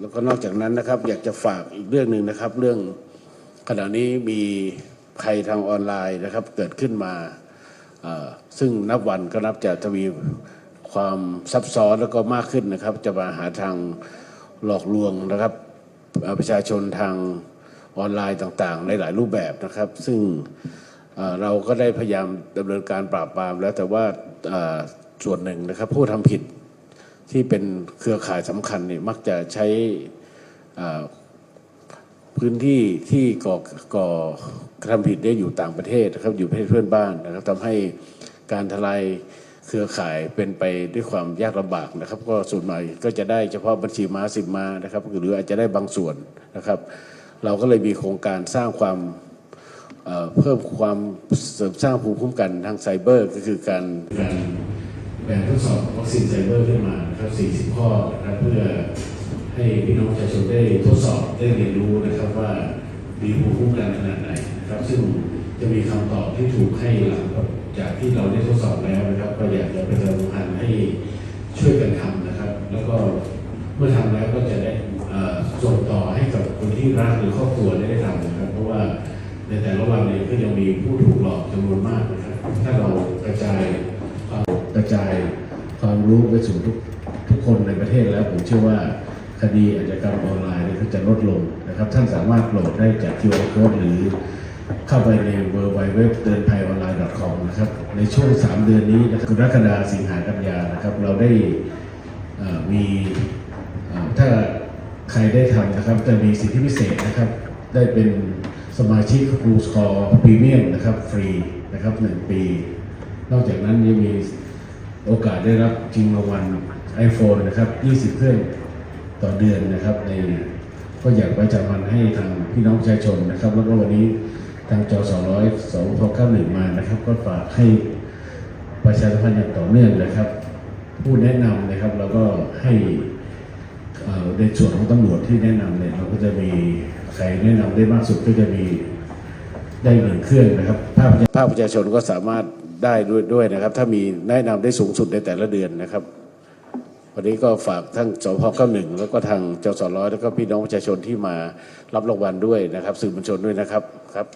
แล้วก็นอกจากนั้นนะครับอยากจะฝากอีกเรื่องหนึ่งนะครับ เรื่องขณะนี้มีภัยทางออนไลน์นะครับเกิดขึ้นมาซึ่งนับวันก็นับจะทวีความซับซ้อนแล้วก็มากขึ้นนะครับ จะมาหาทางหลอกลวงนะครับ ประชาชนทางออนไลน์ต่างๆ ในหลายรูปแบบนะครับ ซึ่งเราก็ได้พยายามดำเนินการปราบปรามแล้วแต่ว่าส่วนหนึ่งนะครับผู้ทำผิด ที่เป็นเครือข่ายสำคัญเนี่ยมักจะใช้พื้นที่ที่ก่อก่อกระทำผิดได้อยู่ต่างประเทศนะครับอยู่ประเทศเพื่อนบ้านนะครับทำให้การทลายเครือข่ายเป็นไปด้วยความยากลำบากนะครับ ก็ส่วนใหญ่ก็จะได้เฉพาะบัญชีม้าสิบม้านะครับหรืออาจจะได้บางส่วนนะครับ เราก็เลยมีโครงการสร้างความเอ่อเพิ่มความเสริมสร้างภูมิคุ้มกันทางไซเบอร์ ก็คือการการ แบบทดสอบวัคซีนไซเบอร์ขึ้นมานะครับ40 ข้อนะครับเพื่อให้พี่น้องประชาชนได้ทดสอบได้เรียนรู้นะครับว่ามีภูมิคุ้มกันขนาดไหนนะครับซึ่งจะมีคำตอบที่ถูกให้หลังจากที่เราได้ทดสอบแล้วนะครับ ก็อยากจะประชาสัมพันธ์ให้ช่วยกันทำนะครับ แล้วก็เมื่อทำแล้วก็จะได้ส่งต่อให้กับคนที่รักหรือครอบครัวได้ทำนะครับ เพราะว่าในแต่ละวันเนี่ยก็ยังมีผู้ถูกหลอกจำนวนมากนะครับ ถ้าเรากระจาย จายความรู้ไปสู่ทุกทุกคนในประเทศแล้วผมเชื่อว่าคดีอาชญากรรมออนไลน์นี่ก็จะลดลงนะครับ ท่านสามารถโหลดได้จาก QR code หรือเข้าไปใน w w w เดินภัยออนไลน์ .com นะครับ ในช่วง 3 เดือนนี้นะครับกรกฎาคมสิงหากันยานะครับ เราได้มีถ้าใครได้ทำนะครับจะมีสิทธิพิเศษนะครับ ได้เป็นสมาชิกครูสคอร์พรีเมียมนะครับ ฟรีนะครับหนึ่งปี นอกจากนั้นยังมี โอกาสได้รับจริงรางวัล iPhone นะครับ 20 เครื่องต่อเดือนนะครับ ในก็อยากไว้จำมันให้ทางพี่น้องประชาชนนะครับ แล้วก็วันนี้ทางจอ200 2 6 9 1 มานะครับ ก็ฝากให้ประชาสัมพันธ์อย่างต่อเนื่องนะครับ ผู้แนะนำนะครับเราก็ให้ในส่วนของตำรวจที่แนะนำเนี่ยเราก็จะมีใครแนะนำได้มากสุดก็จะมีได้หนึ่งเครื่องนะครับภาคภาคประชาชนก็สามารถ ได้ด้วยด้วยนะครับ ถ้ามีแนะนำได้สูงสุดในแต่ละเดือนนะครับ วันนี้ก็ฝากทั้งสพ91แล้วก็ทางจสร้อยแล้วก็พี่น้องประชาชนที่มารับรางวัลด้วยนะครับ สื่อมวลชนด้วยนะครับครับ